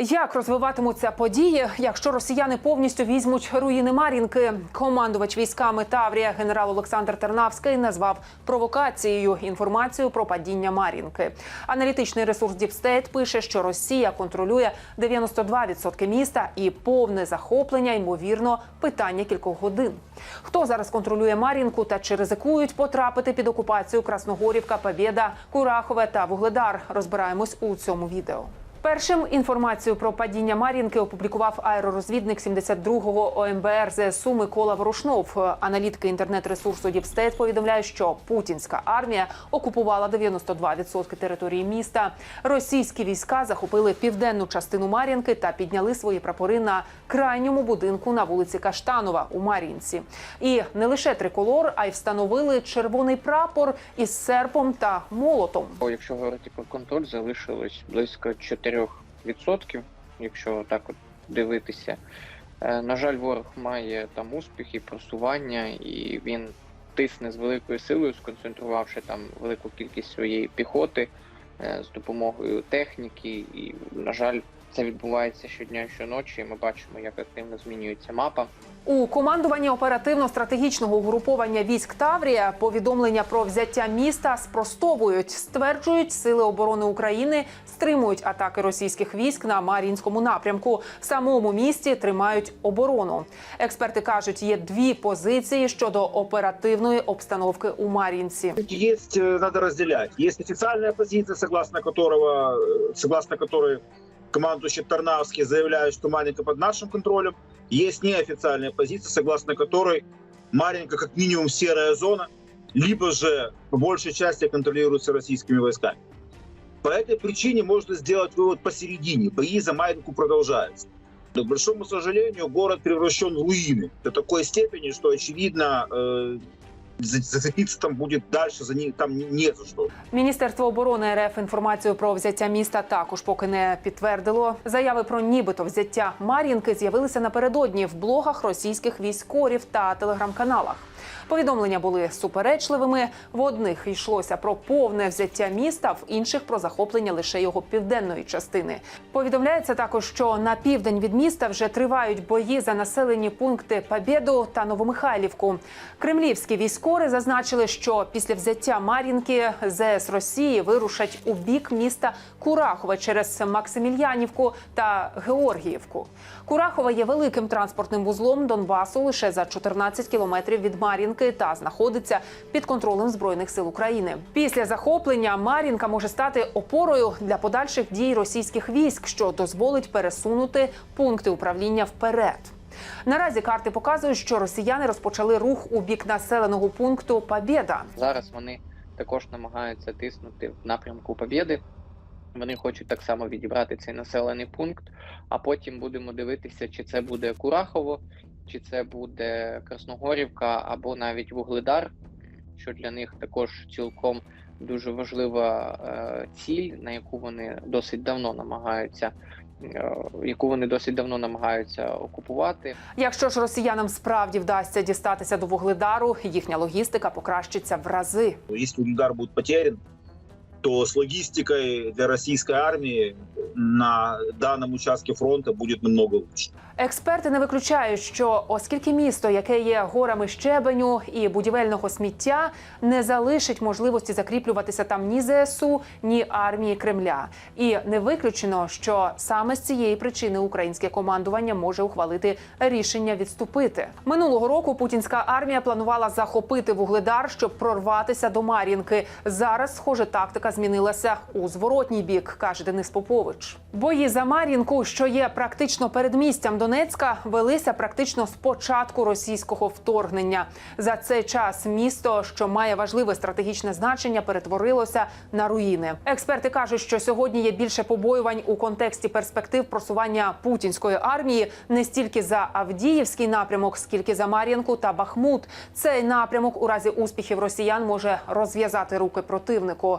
Як розвиватимуться події, якщо росіяни повністю візьмуть руїни Мар'їнки? Командувач військами Таврія генерал Олександр Тернавський назвав провокацією інформацію про падіння Мар'їнки. Аналітичний ресурс Діпстейт пише, що Росія контролює 92% міста і повне захоплення, ймовірно, питання кількох годин. Хто зараз контролює Мар'їнку та чи ризикують потрапити під окупацію Красногорівка, Побєда, Курахове та Вугледар? Розбираємось у цьому відео. Першим інформацію про падіння Мар'їнки опублікував аеророзвідник 72-го ОМБР ЗСУ Микола Ворошнов. Аналітики інтернет-ресурсу Діпстейт повідомляють, що путінська армія окупувала 92% території міста. Російські війська захопили південну частину Мар'їнки та підняли свої прапори на крайньому будинку на вулиці Каштанова у Мар'їнці. І не лише триколор, а й встановили червоний прапор із серпом та молотом. Якщо говорити про контроль, залишилось близько 4%, якщо так от дивитися. Е, На жаль, ворог має там успіхи, просування, і він тисне з великою силою, сконцентрувавши там велику кількість своєї піхоти е, з допомогою техніки. І, на жаль, це відбувається щодня і щоночі. і Ми бачимо, як активно змінюється мапа. У командуванні оперативно-стратегічного угруповання військ Таврія повідомлення про взяття міста спростовують. Стверджують, сили оборони України стримують атаки російських військ на Мар'їнському напрямку. В самому місті тримають оборону. Експерти кажуть, є дві позиції щодо оперативної обстановки у Мар'їнці. Есть, э, надо разделять. Есть официальная позиция, согласно которого, э, согласно которой командующий Тарнавский заявляет, что Маринка под нашим контролем. Есть неофициальная позиция, согласно которой Маринка как минимум серая зона, либо же по большей части контролируется российскими войсками. По этой причине можно сделать вывод посередине. Бои за Маринку продолжаются. Но, к большому сожалению, город превращен в руины до такой степени, что, очевидно, э, зацепиться там будет дальше, за ним там не за что. Міністерство оборони РФ інформацію про взяття міста також поки не підтвердило. Заяви про нібито взяття Мар'їнки з'явилися напередодні в блогах російських військових та телеграм-каналах. Повідомлення були суперечливими. В одних йшлося про повне взяття міста, в інших про захоплення лише його південної частини. Повідомляється також, що на південь від міста вже тривають бої за населені пункти Побєду та Новомихайлівку. Кремлівські військові зазначили, що після взяття Мар'їнки ЗС Росії вирушать у бік міста Курахове через Максимільянівку та Георгіївку. Курахова є великим транспортним вузлом Донбасу лише за 14 кілометрів від Мар'їнки та знаходиться під контролем збройних сил України. Після захоплення Мар'їнка може стати опорою для подальших дій російських військ, що дозволить пересунути пункти управління вперед. Наразі карти показують, що росіяни розпочали рух у бік населеного пункту Побєда. Зараз вони також намагаються тиснути в напрямку Побєди. Вони хочуть так само відібрати цей населений пункт, а потім будемо дивитися, чи це буде Курахово, чи це буде Красногорівка або навіть Вугледар, що для них також цілком дуже важлива е, ціль, на яку вони досить давно намагаються, е, яку вони досить давно намагаються окупувати. Якщо ж росіянам справді вдасться дістатися до Вугледару, їхня логістика покращиться в рази. Якщо удар буде потерян, то с логистикой для российской армии на данном участке фронта будет намного лучше. Експерти не виключають, що оскільки місто, яке є горами щебеню і будівельного сміття, не залишить можливості закріплюватися там ні ЗСУ, ні армії Кремля, і не виключено, що саме з цієї причини українське командування може ухвалити рішення відступити минулого року. Путінська армія планувала захопити вугледар, щоб прорватися до Мар'їнки. Зараз, схоже, тактика змінилася у зворотній бік, каже Денис Попович. Бої за Мар'їнку, що є практично передмістям Донецька, велися практично з початку російського вторгнення. За цей час місто, що має важливе стратегічне значення, перетворилося на руїни. Експерти кажуть, що сьогодні є більше побоювань у контексті перспектив просування путінської армії не стільки за Авдіївський напрямок, скільки за Мар'їнку та Бахмут. Цей напрямок у разі успіхів росіян може розв'язати руки противнику.